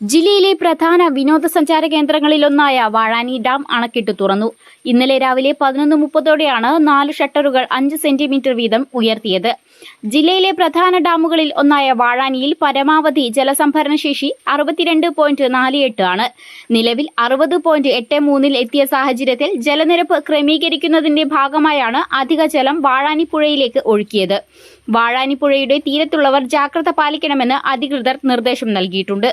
ജില്ലയിലെ പ്രധാന വിനോദസഞ്ചാര കേന്ദ്രങ്ങളിലൊന്നായ വാഴാനി ഡാം അണക്കെട്ട് തുറന്നു. ഇന്നലെ രാവിലെ പതിനൊന്ന് മുപ്പതോടെയാണ് നാല് ഷട്ടറുകൾ അഞ്ച് സെന്റിമീറ്റർ വീതം ഉയർത്തിയത്. ജില്ലയിലെ പ്രധാന ഡാമുകളിൽ ഒന്നായ വാഴാനിയിൽ പരമാവധി ജലസംഭരണ ശേഷി അറുപത്തിരണ്ട് പോയിന്റ് നാല് എട്ട് ആണ്. നിലവിൽ അറുപത് പോയിന്റ് എട്ട് മൂന്നിൽ എത്തിയ സാഹചര്യത്തിൽ ജലനിരപ്പ് ക്രമീകരിക്കുന്നതിന്റെ ഭാഗമായാണ് അധിക ജലം വാഴാനി പുഴയിലേക്ക് ഒഴുക്കിയത്. വാഴാനി പുഴയുടെ തീരത്തുള്ളവർ ജാഗ്രത പാലിക്കണമെന്ന് അധികൃതർ നിർദ്ദേശം നൽകിയിട്ടുണ്ട്.